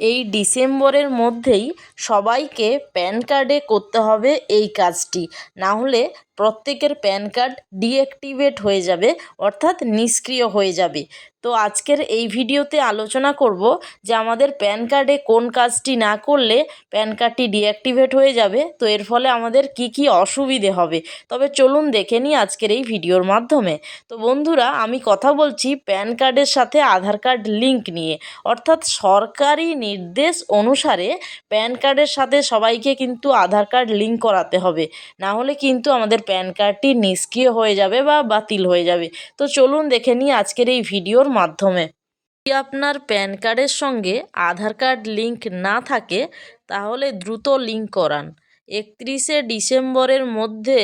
এই ডিসেম্বরের মধ্যেই সবাইকে প্যান কার্ডে করতে হবে এই কাজটি। না হলে প্রত্যেকের প্যান কার্ড ডিঅ্যাক্টিভেট হয়ে যাবে, অর্থাৎ নিষ্ক্রিয় হয়ে যাবে। তো আজকের এই ভিডিওতে আলোচনা করব যে আমাদের প্যান কার্ডে কোন কাজটি না করলে প্যান কার্ডটি ডিঅ্যাক্টিভেট হয়ে যাবে, তো এর ফলে আমাদের কি কি অসুবিধে হবে। তবে চলুন দেখে নিই আজকের এই ভিডিওর মাধ্যমে। তো বন্ধুরা, আমি কথা বলছি প্যান কার্ডের সাথে আধার কার্ড লিঙ্ক নিয়ে। অর্থাৎ সরকারি নির্দেশ অনুসারে প্যান কার্ডের সাথে সবাইকে কিন্তু আধার কার্ড লিঙ্ক করাতে হবে। না হলে কিন্তু আমাদের প্যান কার্ডটি নিষ্ক্রিয় হয়ে যাবে বা বাতিল হয়ে যাবে। তো চলুন দেখে নিই আজকের এই ভিডিওর মাধ্যমে। যদি আপনার প্যান কার্ডের সঙ্গে আধার কার্ড লিঙ্ক না থাকে, তাহলে দ্রুত লিঙ্ক করান। একত্রিশে ডিসেম্বরের মধ্যে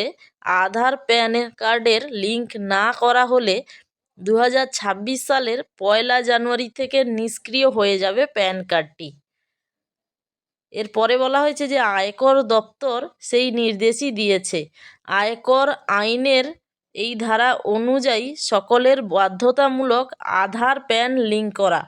আধার প্যান কার্ডের লিঙ্ক না করা হলে দু হাজার ছাব্বিশ সালের পয়লা জানুয়ারি থেকে নিষ্ক্রিয় হয়ে যাবে প্যান কার্ডটি। এরপরে বলা হয়েছে যে আয়কর দপ্তর সেই নির্দেশই দিয়েছে। আয়কর আইনের এই ধারা অনুযায়ী সকলের বাধ্যতামূলক আধার, প্যান, লিঙ্ক করা।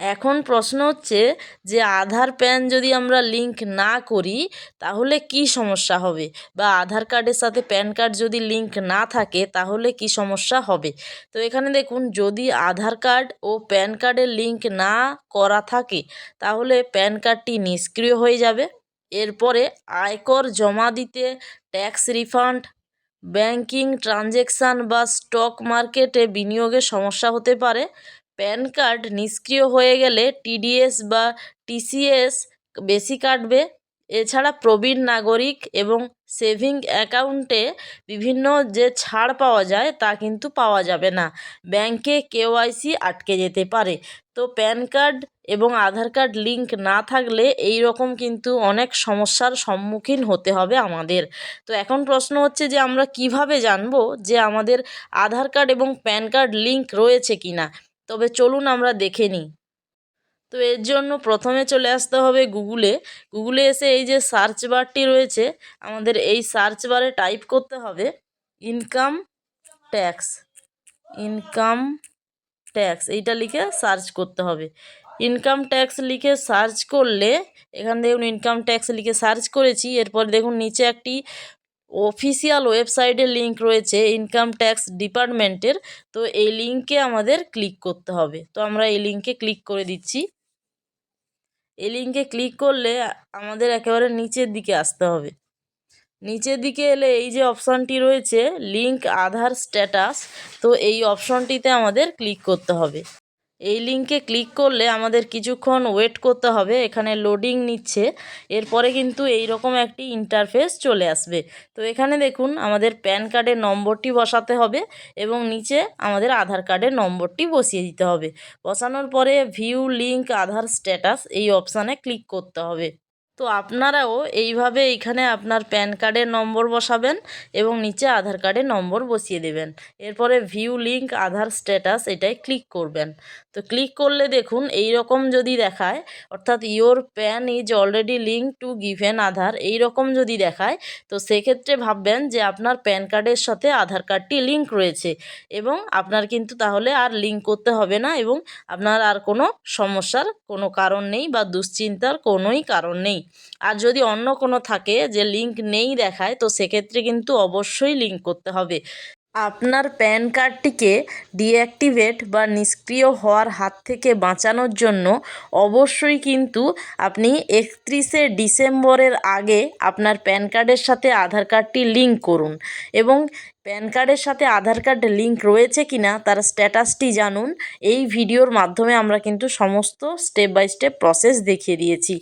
এখন প্রশ্ন হচ্ছে যে আধার প্যান যদি আমরা লিঙ্ক না করি, তাহলে কি সমস্যা হবে? বা আধার কার্ডের সাথে প্যান কার্ড যদি লিঙ্ক না থাকে, তাহলে কি সমস্যা হবে? তো এখানে দেখুন, যদি আধার কার্ড ও প্যান কার্ডের লিঙ্ক না করা থাকে, তাহলে প্যান কার্ডটি নিষ্ক্রিয় হয়ে যাবে। এরপরে আয়কর জমা দিতে ট্যাক্স রিফান্ড ব্যাংকিং ট্রানজ্যাকশান বা স্টক মার্কেটে বিনিয়োগে সমস্যা হতে পারে। প্যান কার্ড নিষ্ক্রিয় হয়ে গেলে টিডিএস বা টিসিএস বেশি কাটবে। এছাড়া প্রবীণ নাগরিক এবং সেভিং অ্যাকাউন্টে বিভিন্ন যে ছাড় পাওয়া যায় তা কিন্তু পাওয়া যাবে না। ব্যাংকে কেওয়াইসি আটকে যেতে পারে। তো প্যান কার্ড এবং আধার কার্ড লিঙ্ক না থাকলে এই রকম কিন্তু অনেক সমস্যার সম্মুখীন হতে হবে আমাদের। তো এখন প্রশ্ন হচ্ছে যে আমরা কীভাবে জানব যে আমাদের আধার কার্ড এবং প্যান কার্ড লিঙ্ক রয়েছে কি না তবে চলুন আমরা দেখে নিই। তো এর জন্য প্রথমে চলে আসতে হবে গুগলে। গুগলে এসে এই যে সার্চ বারটি রয়েছে, আমাদের এই সার্চ বারে টাইপ করতে হবে ইনকাম ট্যাক্স। ইনকাম ট্যাক্স, এইটা লিখে সার্চ করতে হবে। ইনকাম ট্যাক্স লিখে সার্চ করলে, এখান দেখুন ইনকাম ট্যাক্স লিখে সার্চ করেছি, এরপর দেখুন নিচে একটি অফিসিয়াল ওয়েবসাইটে লিঙ্ক রয়েছে ইনকাম ট্যাক্স ডিপার্টমেন্টের তো এই লিঙ্কে আমাদের ক্লিক করতে হবে। তো আমরা এই লিঙ্কে ক্লিক করে দিচ্ছি। এই লিঙ্কে ক্লিক করলে আমাদের একেবারে নিচের দিকে আসতে হবে। নিচের দিকে এলে এই যে অপশানটি রয়েছে লিঙ্ক আধার স্ট্যাটাস তো এই অপশনটিতে আমাদের ক্লিক করতে হবে। এই লিঙ্কে ক্লিক করলে আমাদের কিছুক্ষণ ওয়েট করতে হবে, এখানে লোডিং নিচ্ছে, এরপরে কিন্তু এই রকম একটি ইন্টারফেস চলে আসবে। তো এখানে দেখুন, আমাদের প্যান কার্ডের নম্বরটি বসাতে হবে এবং নিচে আমাদের আধার কার্ডের নম্বরটি বসিয়ে দিতে হবে। বসানোর পরে ভিউ লিঙ্ক আধার স্ট্যাটাস এই অপশানে ক্লিক করতে হবে। তো আপনারাও এইভাবে এইখানে আপনার প্যান কার্ডের নম্বর বসাবেন এবং নিচে আধার কার্ডের নম্বর বসিয়ে দেবেন। এরপরে ভিউ লিঙ্ক আধার স্ট্যাটাস এটাই ক্লিক করবেন। তো ক্লিক করলে দেখুন এই রকম যদি দেখায়, অর্থাৎ your PAN is already link to given Aadhaar এই রকম যদি দেখায়, তো সেক্ষেত্রে ভাববেন যে আপনার প্যান কার্ডের সাথে আধার কার্ডটি লিঙ্ক রয়েছে এবং আপনার কিন্তু তাহলে আর লিঙ্ক করতে হবে না এবং আপনার আর কোনো সমস্যার কোনো কারণ নেই বা দুশ্চিন্তার কোনোই কারণ নেই। আর যদি অন্য কোনো থাকে যে লিঙ্ক নেই দেখায়, তো সেক্ষেত্রে কিন্তু অবশ্যই লিঙ্ক করতে হবে। আপনার প্যান কার্ডটিকে ডিঅ্যাক্টিভেট বা নিষ্ক্রিয় হওয়ার হাত থেকে বাঁচানোর জন্য অবশ্যই কিন্তু আপনি একত্রিশে ডিসেম্বরের আগে আপনার প্যান কার্ডের সাথে আধার কার্ডটি লিঙ্ক করুন। এবং প্যান কার্ডের সাথে আধার কার্ড লিঙ্ক রয়েছে কি না, তার স্ট্যাটাসটি জানুন। এই ভিডিওর মাধ্যমে আমরা কিন্তু সমস্ত স্টেপ বাই স্টেপ প্রসেস দেখিয়ে দিয়েছি।